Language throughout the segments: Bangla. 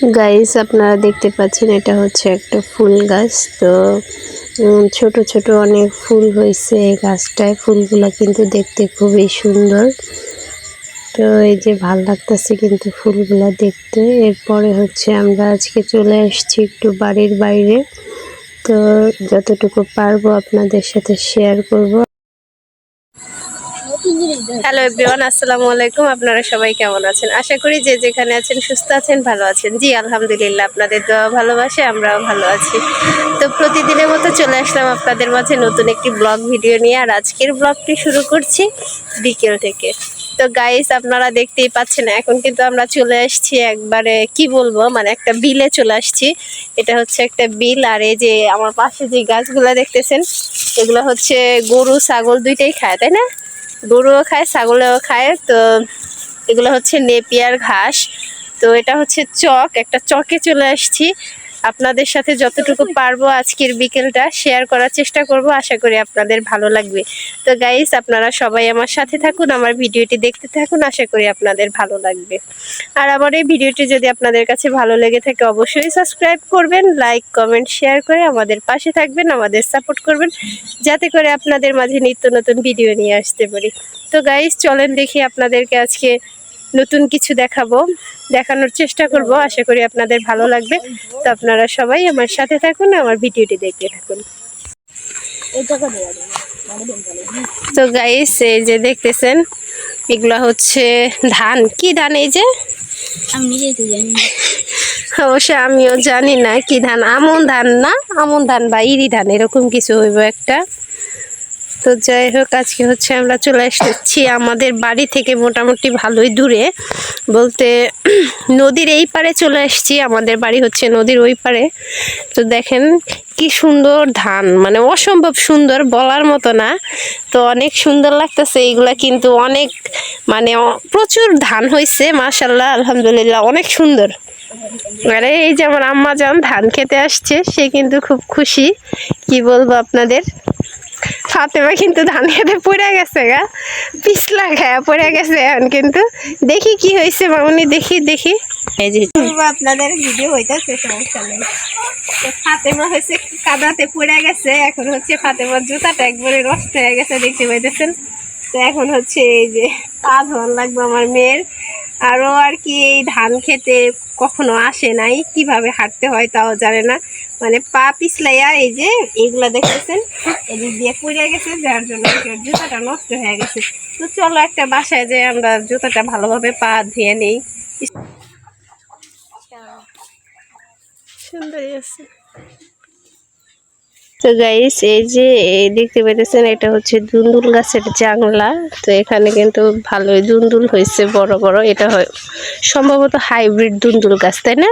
গাইস আপনারা দেখতে পাচ্ছেন, এটা হচ্ছে একটা ফুল গাছ। তো ছোট ছোট অনেক ফুল হয়েছে এই গাছটায়। ফুলগুলো কিন্তু দেখতে খুবই সুন্দর। তো, এই যে ভালো লাগতেছে কিন্তু ফুলগুলো দেখতে। এরপরে হচ্ছে আমরা আজকে চলে আসছি একটু বাড়ির বাইরে। তো, যতটুকু পারব আপনাদের সাথে শেয়ার করব। হ্যালো এভরিওয়ান আসসালামু আলাইকুম। আপনারা সবাই কেমন আছেন? আশা করি যে যেখানে আছেন সুস্থ আছেন, ভালো আছেন। জি, আলহামদুলিল্লাহ, আপনাদের দোয়া ভালোবাসে, আমরাও ভালো আছি। তো প্রতিদিনের মতো চলে আসলাম আপনাদের মাঝে নতুন একটি ব্লগ ভিডিও নিয়ে, আর আজকের ব্লগটি শুরু করছি বিকেল থেকে। তো গাইস আপনারা দেখতেই পাচ্ছেন, এখন কিন্তু আমরা চলে আসছি একবারে, কি বলব মানে একটা বিলে চলে আসছি। এটা হচ্ছে একটা বিল, আর এই যে আমার পাশে যে গাছগুলো দেখতেছেন, এগুলো হচ্ছে গরু, ছাগল দুইটাই খায়, তাই না? গরুও খায়, ছাগলেও খায়। তো এগুলো হচ্ছে নেপিয়ার ঘাস। তো এটা হচ্ছে চক, একটা চকে চলে আসছি। আপনাদের সাথে যতটুকু পারব আজকের বিকেলটা শেয়ার করার চেষ্টা করব। আশা করি আপনাদের ভালো লাগবে। তো গাইস আপনারা সবাই আমার সাথে থাকুন, আমার ভিডিওটি দেখতে থাকুন, আশা করি আপনাদের ভালো লাগবে। আর আমার এই ভিডিওটি যদি আপনাদের কাছে ভালো লেগে থাকে, অবশ্যই সাবস্ক্রাইব করবেন লাইক কমেন্ট শেয়ার করে আমাদের পাশে থাকবেন, আমাদের সাপোর্ট করবেন, যাতে করে আপনাদের মাঝে নিত্য নতুন ভিডিও নিয়ে আসতে পারি। তো গাইস চলেন দেখি আপনাদেরকে আজকে নতুন কিছু দেখাবো দেখানোর চেষ্টা করব। আশা করি আপনাদের ভালো লাগবে। তো আপনারা সবাই আমার সাথে থাকুন আমার ভিডিওটি দেখতে থাকুন। তো গাইস এই যে দেখতেছেন এগুলা হচ্ছে ধান। কি ধান এই যে। অবশ্য আমিও জানি না কি ধান। আমন ধান না? আমন ধান বা ইরি ধান এরকম কিছু হইব একটা। তো যাই হোক, আজকে হচ্ছে আমরা চলে এসেছি আমাদের বাড়ি থেকে মোটামুটি ভালোই দূরে। বলতে নদীর এই পারে চলে এসেছি, আমাদের বাড়ি হচ্ছে নদীর ওই পারে। তো দেখেন কি সুন্দর ধান মানে অসম্ভব সুন্দর বলার মতো না। তো অনেক সুন্দর লাগতেছে, এইগুলা কিন্তু অনেক মানে প্রচুর ধান হয়েছে মাশাল্লাহ আলহামদুলিল্লাহ, অনেক সুন্দর। আরে এই যে আমার আম্মা যান ধান খেতে আসছে, সে কিন্তু খুব খুশি। কি বলব আপনাদের? ফাতেমা কিন্তু ধান খেতে পড়ে গেছে গা। পিছলা খায়া পড়ে গেছে এখন কিন্তু। দেখি কি হয়েছে মামনি দেখি দেখি। আপনাদের ভিডিও হইতেছে সমস্যা নেই। ফাতেমা হয়েছে কাদাতে পড়ে গেছে এখন হচ্ছে ফাতেমার জুতাটা একবারে রস্ত হয়ে গেছে দেখতে পাইতেছেন। তো এখন হচ্ছে এই যে পা ধোয়ান লাগবে আমার মেয়ের। আরও আর কি এই ধান খেতে কখনো আসে নাই, কীভাবে হাঁটতে হয় তাও জানে না। মানে পা পিছলাইয়া এই যে এইগুলা দেখতেছেন, এদিক দিয়ে পড়ে গেছে, যার জন্য জুতাটা নষ্ট হয়ে গেছে। তো চলো একটা বাসায় যে আমরা জুতাটা ভালোভাবে পা ধুয়ে নেই। সুন্দরই আছে। তো গাইস এই যে দেখতে পেতেছেন, এটা হচ্ছে দুন্দুল গাছের জাংলা তো এখানে কিন্তু ভালোই দুন্দুল হয়েছে, বড় বড়। এটা হয়, সম্ভবত হাইব্রিড দুন্দুল গাছ, তাই না?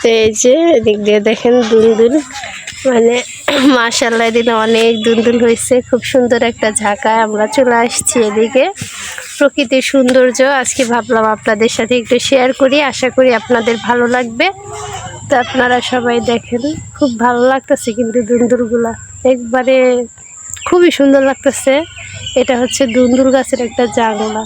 তো এই যে, এদিক দিয়ে দেখেন দুন্দুল। মানে মাশাল্লাহ দিনে অনেক দুন্দুল হয়েছে। খুব সুন্দর একটা ঝাঁকায় আমরা চলে আসছি এদিকে। প্রকৃতির সৌন্দর্য আজকে ভাবলাম আপনাদের সাথে একটু শেয়ার করি। আশা করি আপনাদের ভালো লাগবে। তো আপনারা সবাই দেখেন, খুব ভালো লাগতেছে কিন্তু দুন্দুলগুলা একবারে খুবই সুন্দর লাগতেছে। এটা হচ্ছে দুন্দুর গাছের একটা জাংলা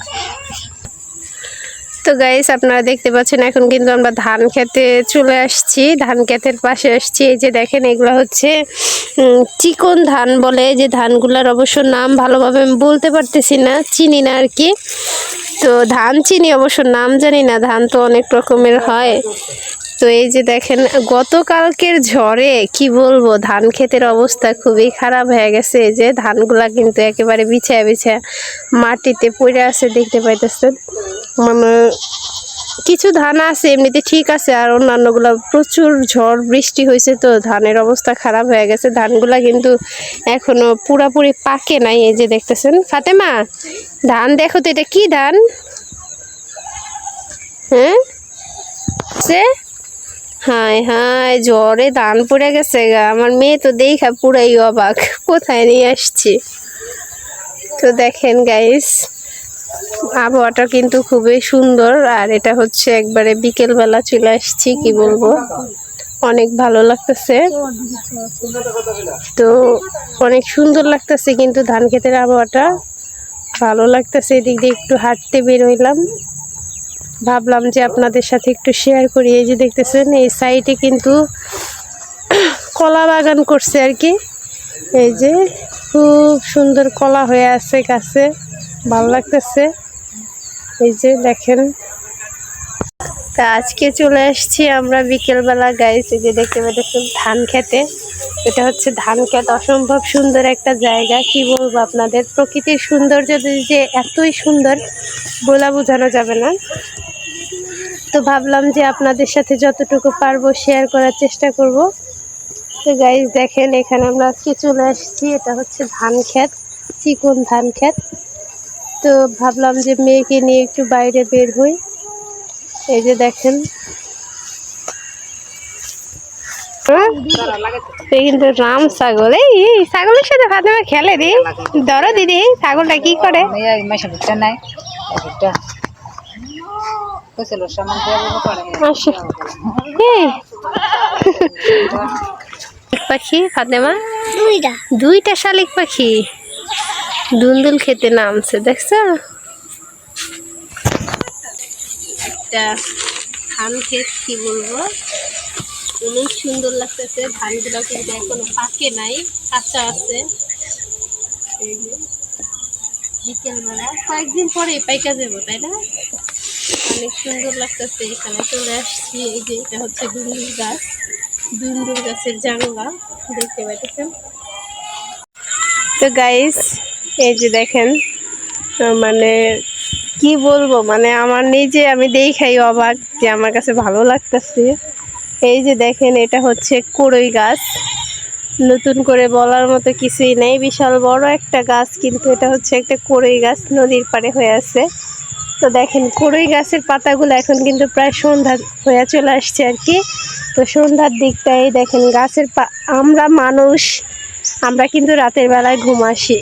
তো গাইস আপনারা দেখতে পাচ্ছেন, এখন কিন্তু আমরা ধান খেতে চলে আসছি। ধান খেতের পাশে আসছি। এই যে দেখেন, এগুলো হচ্ছে চিকন ধান বলে। যে ধানগুলোর অবশ্য নাম ভালোভাবে আমি বলতে পারতেছি না, চিনি না আর কি তো ধান, চিনি অবশ্য নাম জানি না। ধান তো অনেক রকমের হয়। তো এই যে দেখেন, গতকালকের ঝড়ে কি বলব, ধান ক্ষেতের অবস্থা খুবই খারাপ হয়ে গেছে। যে ধানগুলা কিন্তু একেবারে বিছায় বিছায় মাটিতে পড়ে আছে দেখতে পাইতেছেন। মানে কিছু ধান আছে, এমনিতে ঠিক আছে, আর অন্যান্যগুলো প্রচুর ঝড় বৃষ্টি হয়েছে তো ধানের অবস্থা খারাপ হয়ে গেছে। ধানগুলা কিন্তু এখনও পুরাপুরি পাকে নাই, এই যে দেখতেছেন। ফাতেমা, ধান দেখো তো, এটা কি ধান? হ্যাঁ? সে? হায় হায়, জ্বরে ধান পড়ে গেছে গা। আমার মেয়ে তো দেখা পুরাই অবাক। কোথায় নিয়ে আসছি? তো দেখেন গাইস আবহাওয়াটা কিন্তু খুবই সুন্দর। আর এটা হচ্ছে একবারে বিকেলবেলা চলে আসছি, কি বলব? অনেক ভালো লাগতেছে। তো অনেক সুন্দর লাগতেছে কিন্তু ধান ক্ষেতের আবহাওয়াটা। ভালো লাগতেছে, এদিক দিয়ে একটু হাঁটতে বের হইলাম। ভাবলাম যে আপনাদের সাথে একটু শেয়ার করি। এই যে দেখতেছেন, এই সাইডে কিন্তু কলা বাগান করছে আর কি। এই যে খুব সুন্দর কলা হয়ে আছে গাছে, ভালো লাগতেছে। এই যে দেখেন। তা আজকে চলে আসছি আমরা বিকেলবেলা এই যে দেখতে পাচ্ছেন ধান খেতে। এটা হচ্ছে ধান খেত, অসম্ভব সুন্দর একটা জায়গা। কি বলব আপনাদের? প্রকৃতির সৌন্দর্য যে এতই সুন্দর, বলা বোঝানো যাবে না। তো ভাবলাম যে আপনাদের সাথে যতটুকু পারব শেয়ার করার চেষ্টা করব। তো গাইজ দেখেন, এখানে আমরা আজকে চলে আসছি। এটা হচ্ছে ধান ক্ষেত, চিকন ধান ক্ষেত। তো ভাবলাম যে মেয়েকে নিয়ে একটু বাইরে বের হই। এই যে দেখেন। হ্যাঁ? কিন্তু রাম ছাগল। এই ছাগলের সাথে ফাতেমা খেলে দি। ধরো দিদি ছাগলটা কি করে? নাই। কইছিল সামান দিয়ে দেবো পরে আসো এই পাখি ফাতেমা? দুইটা। দুইটা শালিক পাখি। দুলদুল খেতে নামছে দেখছ? একটা ধান ক্ষেত কি বলব? অনেক সুন্দর লাগতেছে ধানগুলো কিন্তু এখনও পাকে নাই কাঁচা আছে। এই যে বিকেলবেলা কয়েকদিন পরে পাইকা যাব তাই না? অনেক সুন্দর লাগতেছে এখানে। চলে আসছি এই যে এটা হচ্ছে দুন্দুল গাছ। দুন্দুল গাছের জানলা, দেখতে পাইতেছেন? তো গাইস এই যে দেখেন মানে কি বলব মানে আমার নিজে আমি দেখাই অবাক যে আমার কাছে ভালো লাগতেছে। এই যে দেখেন, এটা হচ্ছে কড়ই গাছ। নতুন করে বলার মতো কিছুই নেই। বিশাল বড় একটা গাছ, কিন্তু এটা হচ্ছে একটা কড়ই গাছ, নদীর পাড়ে হয়ে আছে। তো দেখেন কড়ই গাছের পাতাগুলো এখন কিন্তু প্রায় সন্ধ্যা হয়ে চলে আসছে আর কি। তো সন্ধ্যার দিকটাই দেখেন গাছের পা, আমরা মানুষ, আমরা কিন্তু রাতের বেলায় ঘুম আসি।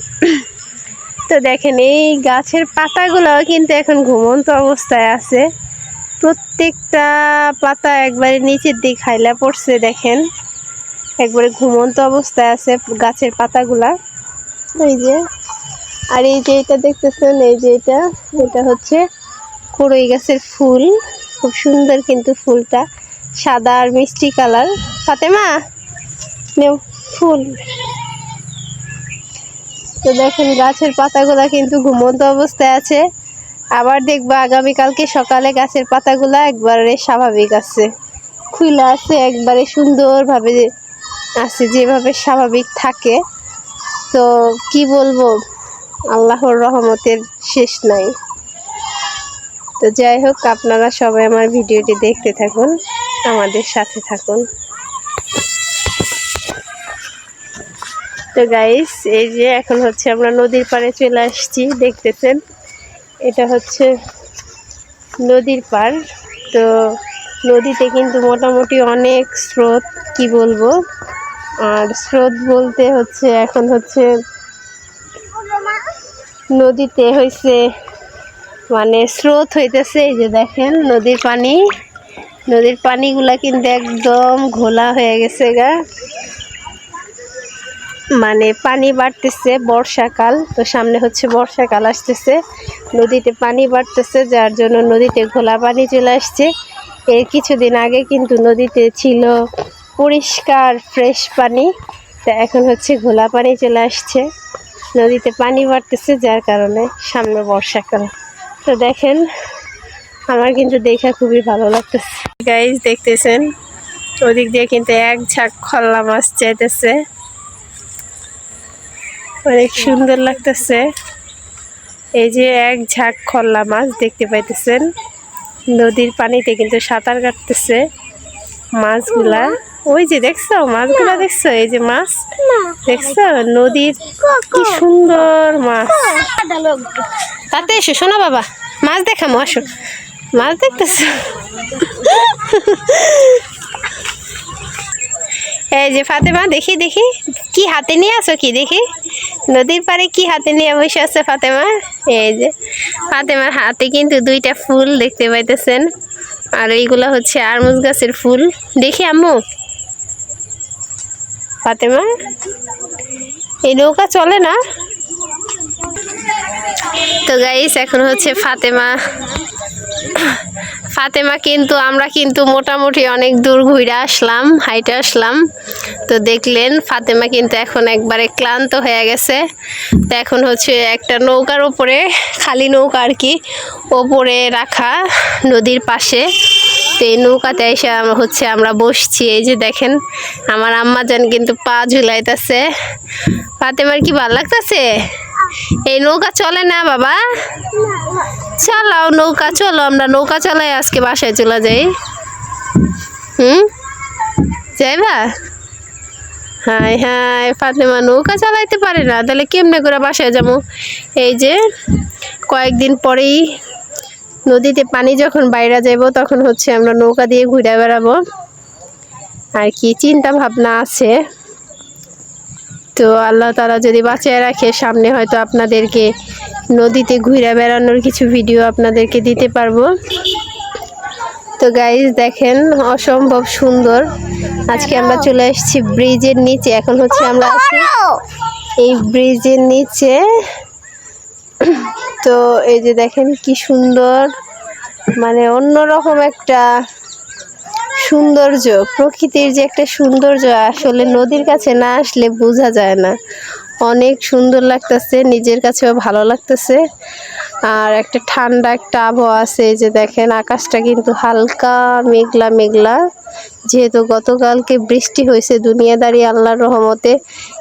তো দেখেন এই গাছের পাতাগুলোও কিন্তু এখন ঘুমন্ত অবস্থায় আছে। প্রত্যেকটা পাতা একবারে নিচের দিক হাইলা পড়ছে দেখেন। একবারে ঘুমন্ত অবস্থায় আছে গাছের পাতাগুলা। এই যে আর এই যে এটা দেখতেছেন, এই যে এটা এটা হচ্ছে কড়ই গাছের ফুল। খুব সুন্দর কিন্তু ফুলটা, সাদা আর মিষ্টি কালার। ফাতেমা, নেও, ফুল। তো দেখেন, গাছের পাতাগুলা কিন্তু ঘুমন্ত অবস্থায় আছে। আবার দেখব আগামীকালকে সকালে গাছের পাতাগুলা একবারে স্বাভাবিক আছে। খুলে আছে, একবারে সুন্দরভাবে আছে, যেভাবে স্বাভাবিক থাকে। তো কি বলব? আল্লাহর রহমতের শেষ নাই। তো যাই হোক, আপনারা সবাই আমার ভিডিওটি দেখতে থাকুন, আমাদের সাথে থাকুন। তো গাইস এই যে এখন হচ্ছে আমরা নদীর পাড়ে চলে আসছি, দেখতেছেন? এটা হচ্ছে নদীর পাড়। তো নদীতে কিন্তু মোটামুটি অনেক স্রোত, কি বলব? আর স্রোত বলতে হচ্ছে এখন হচ্ছে নদীতে হয়েছে মানে স্রোত হইতেছে, এই যে দেখেন নদীর পানি। নদীর পানিগুলা কিন্তু একদম ঘোলা হয়ে গেছে গা। মানে পানি বাড়তেছে বর্ষাকাল, তো সামনে হচ্ছে বর্ষাকাল আসতেছে। নদীতে পানি বাড়তেছে, যার জন্য নদীতে ঘোলা পানি চলে আসছে। এর কিছুদিন আগে কিন্তু নদীতে ছিল পরিষ্কার, ফ্রেশ পানি, তা এখন হচ্ছে ঘোলা পানি চলে আসছে। নদীতে পানি বাড়তেছে, যার কারণে সামনে বর্ষাকাল। তো দেখেন, আমার কিন্তু দেখা খুবই ভালো লাগতেছে। গাইজ দেখতেছেন? ওদিক দিয়ে কিন্তু এক ঝাঁক খল্লা মাছ চাইতেছে। অনেক সুন্দর লাগতেছে। এই যে এক ঝাঁক খল্লা মাছ দেখতে পাইতেছেন? নদীর পানিতে কিন্তু সাঁতার কাটতেছে। মাছগুলা ওই যে দেখছ মাছগুলা দেখছ এই যে মাছ? দেখছ নদীর কি সুন্দর মাছ। তাতে এসো শোনো বাবা মাছ দেখামো আসো। মাছ দেখতেছো? এই যে ফাতেমা, দেখি দেখি। কি হাতে নিয়ে আসো কি? দেখি। নদীর পাড়ে কি হাতে নিয়ে বসে আছে ফাতেমা? এই যে, ফাতেমার হাতে কিন্তু দুইটা ফুল দেখতে পাইতেছেন। আর এইগুলো হচ্ছে আরমুজ গাছের ফুল। দেখি, আম্মু। ফাতেমা, এই নৌকা চলে না? তো গাইস এখন হচ্ছে ফাতেমা ফাতেমা কিন্তু, আমরা কিন্তু মোটামুটি অনেক দূর ঘুরে আসলাম, হাইটে আসলাম। তো দেখলেন, ফাতেমা কিন্তু এখন একবারে ক্লান্ত হয়ে গেছে। তো এখন হচ্ছে একটা নৌকার ওপরে খালি নৌকা আর কি, ওপরে রাখা নদীর পাশে। তো এই নৌকাতে এসে হচ্ছে আমরা বসছি। এই যে দেখেন, আমার আম্মা আম্মাজান কিন্তু পা ঝুলাইতেছে। ফাতেমার কি ভালো লাগতেছে? এই নৌকা চলে না বাবা? চালাও নৌকা, চলো, আমরা নৌকা চালাই আজকে বাসায় চলে যাই। হুম? যাইবা? হাই হাই, ফাতেমা, নৌকা চালাইতে পারে না। তাহলে কেমনে করে বাসায় যাব? এই যে, কয়েকদিন পরেই নদীতে পানি যখন বাইরে যাব তখন হচ্ছে আমরা নৌকা দিয়ে ঘুরে বেড়াবো। আর কি, চিন্তা ভাবনা আছে। তো আল্লাহ তারা যদি বাঁচিয়ে রাখে, সামনে হয়তো আপনাদেরকে নদীতে ঘুরে বেড়ানোর কিছু ভিডিও আপনাদেরকে দিতে পারব। তো গাইজ দেখেন অসম্ভব সুন্দর। আজকে আমরা চলে এসেছি ব্রিজের নিচে। এখন হচ্ছে আমরা আছি এই ব্রিজের নিচে। তো এই যে দেখেন কি সুন্দর মানে অন্যরকম একটা সৌন্দর্য। প্রকৃতির যে একটা সৌন্দর্য আসলে নদীর কাছে না আসলে বোঝা যায় না। অনেক সুন্দর লাগতেছে নিজের কাছেও ভালো লাগতেছে। আর একটা ঠান্ডা একটা আবহাওয়া আছে যে দেখেন আকাশটা কিন্তু হালকা মেঘলা মেঘলা। যেহেতু গতকালকে বৃষ্টি হয়েছে, দুনিয়াদারি আল্লাহর রহমতে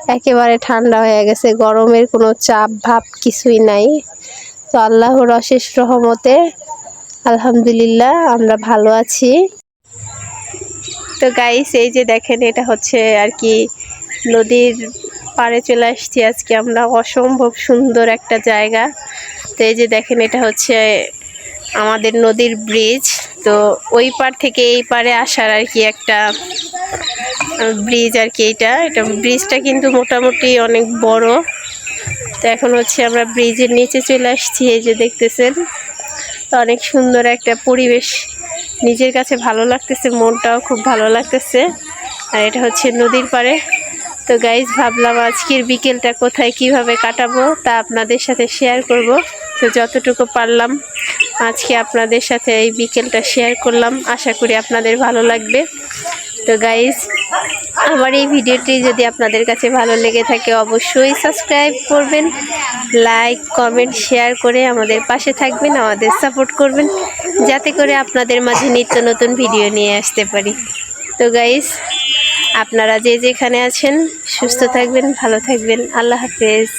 একেবারে ঠান্ডা হয়ে গেছে, গরমের কোনো চাপ ভাব কিছুই নাই। তো আল্লাহর অশেষ রহমতে আলহামদুলিল্লাহ আমরা ভালো আছি। তো গাইস এই যে দেখেন, এটা হচ্ছে আর কি নদীর পাড়ে চলে আসছি আজকে। আমরা অসম্ভব সুন্দর একটা জায়গা। তো এই যে দেখেন, এটা হচ্ছে আমাদের নদীর ব্রিজ তো ওই পার থেকে এই পারে আসার আর কি একটা ব্রিজ আর কি এটা এটা ব্রিজটা কিন্তু মোটামুটি অনেক বড়। তো এখন হচ্ছে আমরা ব্রিজের নিচে চলে আসছি, এই যে দেখতেছেন। তো অনেক সুন্দর একটা পরিবেশ। নিজের কাছে ভালো লাগতেছে, মনটাও খুব ভালো লাগতেছে। আর এটা হচ্ছে নদীর পাড়ে। তো গাইজ ভাবলাম আজকের বিকেলটা কোথায়, কীভাবে কাটাবো তা আপনাদের সাথে শেয়ার করব। তো যতটুকু পারলাম আজকে আপনাদের সাথে এই বিকেলটা শেয়ার করলাম। আশা করি আপনাদের ভালো লাগবে। তো গাইজ আমার এই ভিডিওটি যদি আপনাদের কাছে ভালো লেগে থাকে, অবশ্যই সাবস্ক্রাইব করবেন লাইক কমেন্ট শেয়ার করে আমাদের পাশে থাকবেন, আমাদের সাপোর্ট করবেন, যাতে করে আপনাদের মাঝে নিত্য নতুন ভিডিও নিয়ে আসতে পারি। তো গাইজ আপনারা যে যেখানে আছেন সুস্থ থাকবেন ভালো থাকবেন। আল্লাহ হাফেজ।